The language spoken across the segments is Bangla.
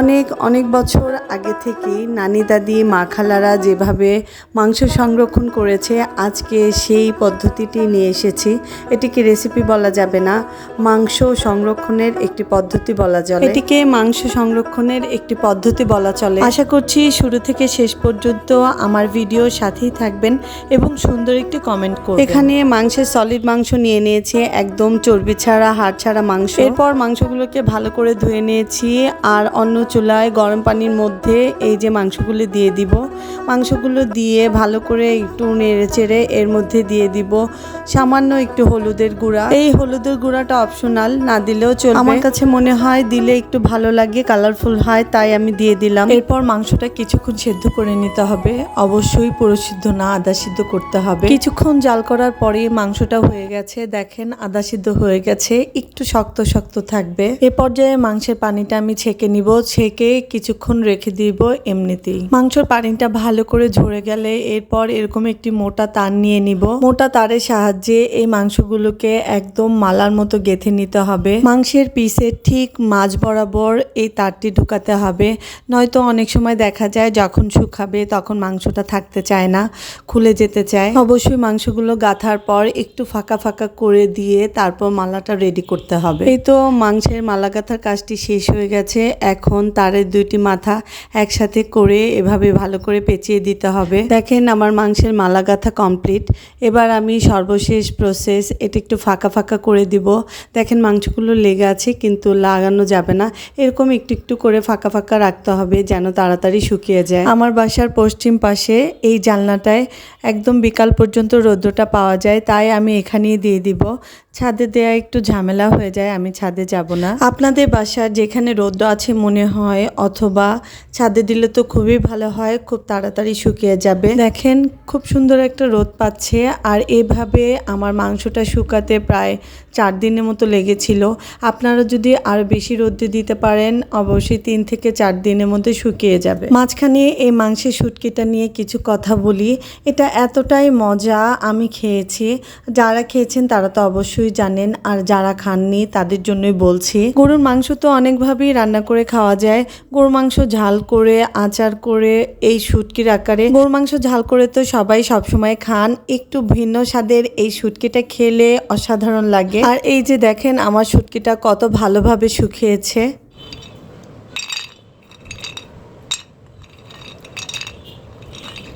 অনেক অনেক বছর আগে থেকেই নানি দাদি মা খালারা যেভাবে মাংস সংরক্ষণ করেছে আজকে সেই পদ্ধতিটি নিয়ে এসেছি। এটিকে রেসিপি বলা যাবে না মাংস সংরক্ষণের একটি পদ্ধতি বলা চলে। এটিকে মাংস সংরক্ষণের একটি পদ্ধতি বলা চলে। আশা করছি শুরু থেকে শেষ পর্যন্ত আমার ভিডিওর সাথেই থাকবেন এবং সুন্দর একটি কমেন্ট করবেন। এখানে মাংসের সলিড মাংস নিয়ে নিয়েছি একদম চর্বি ছাড়া হাড় ছাড়া মাংস। এরপর মাংসগুলোকে ভালো করে ধুয়ে নিয়েছি আর অন্য চুলায় গরম পানির মধ্যে এই যে মাংসগুলো দিয়ে দিব। মাংসগুলো দিয়ে ভালো করে একটু নেড়ে চেড়ে এর মধ্যে দিয়ে দিব সামান্য একটু হলুদের গুঁড়া। এই হলুদের গুঁড়াটা অপশনাল না দিলেও চলবে। আমার কাছে মনে হয় দিলে একটু ভালো লাগে কালারফুল হয়, তাই আমি দিয়ে দিলাম। এরপর মাংসটা কিছুক্ষণ সেদ্ধ করে নিতে হবে। অবশ্যই পুরো সিদ্ধ না, আদা সিদ্ধ করতে হবে। কিছুক্ষণ জাল করার পরে মাংসটা হয়ে গেছে। দেখেন, আদা সিদ্ধ হয়ে গেছে। একটু শক্ত শক্ত থাকবে। এ পর্যায়ে মাংসের পানিটা আমি ছেঁকে নিব। ছেঁকে কিছুক্ষণ রেখে দিব এমনিতেই। মাংসর পানিটা ভালো করে ঝরে গেলে এরপর এরকম একটি মোটা তার নিয়ে নিব। মোটা তারের সাহায্যে এই মাংসগুলোকে একদম মালার মতো গেঁথে নিতে হবে। মাংসের পিসের ঠিক মাঝ বরাবর এই তারটি ঢুকাতে হবে। নয়তো অনেক সময় দেখা যায় যখন শুকাবে তখন মাংসটা থাকতে চায় না, খুলে যেতে চায়। অবশ্যই মাংসগুলো গাঁথার পর একটু ফাঁকা ফাঁকা করে দিয়ে তারপর মালাটা রেডি করতে হবে। এই তো মাংসের মালা গাঁথার কাজটি শেষ হয়ে গেছে। এখন তারের দুইটি মাথা একসাথে করে এভাবে ভালো করে পেঁচিয়ে দিতে হবে। দেখেন আমার মাংসের মালা গাঁথা কমপ্লিট। এবার আমি সর্বশেষ প্রসেস এটা একটু ফাঁকা ফাঁকা করে দিব। দেখেন মাংসগুলো লেগে আছে কিন্তু লাগানো যাবে না। এরকম একটু একটু করে ফাঁকা ফাঁকা রাখতে হবে যেন তাড়াতাড়ি শুকিয়ে যায়। আমার বাসার পশ্চিম পাশে এই জানলাটায় একদম বিকাল পর্যন্ত রৌদ্রটা পাওয়া যায়, তাই আমি এখানেই দিয়ে দিব। ছাদে দেয়া একটু ঝামেলা হয়ে যায়, আমি ছাদে যাব না। আপনাদের বাসার যেখানে রৌদ্র আছে মনে হয়, অথবা ছাদে দিলে তো খুবই ভালো হয়, খুব তাড়াতাড়ি শুকিয়ে যাবে। দেখেন, খুব সুন্দর একটা রোদ পাচ্ছে, আর এভাবে আমার মাংসটা শুকাতে প্রায় চার দিনের মতো লেগেছিল। আপনারা যদি আরও বেশি রোদ্রে দিতে পারেন, অবশ্যই তিন থেকে চার দিনের মধ্যে শুকিয়ে যাবে। মাঝখানে এই মাংসের শুটকিটা নিয়ে কিছু কথা বলি। এটা এতটাই মজা আমি খেয়েছি। যারা খেয়েছেন তারা তো অবশ্যই জানেন আর যারা খাননি তাদের জন্যই বলছি। গরুর মাংস তো অনেকভাবেই রান্না করে খাওয়া যায়। গরুর মাংস ঝাল করে, আচার করে, এই শুটকির আকারে। গরুর মাংস ঝাল করে তো সবাই সবসময় খান। একটু ভিন্ন স্বাদের এই শুটকিটা খেলে অসাধারণ লাগে। আর এই যে দেখেন আমার শুটকিটা কত ভালোভাবে শুকিয়েছে।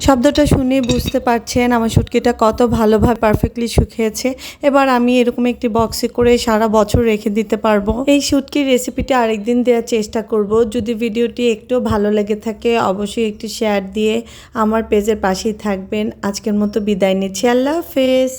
শব্দটা শুনে বুঝতে পারছেন আমার শুটকিটা কত ভালোভাবে পারফেক্টলি শুকিয়েছে। এবার আমি এরকম একটি বক্সে করে সারা বছর রেখে দিতে পারব। এই শুটকির রেসিপিটি আরেকদিন দেওয়ার চেষ্টা করব। যদি ভিডিওটি একটু ভালো লেগে থাকে, অবশ্যই একটি শেয়ার দিয়ে আমার পেজের পাশেই থাকবেন। আজকের মতো বিদায় নিচ্ছি। আল্লাহ হাফেজ।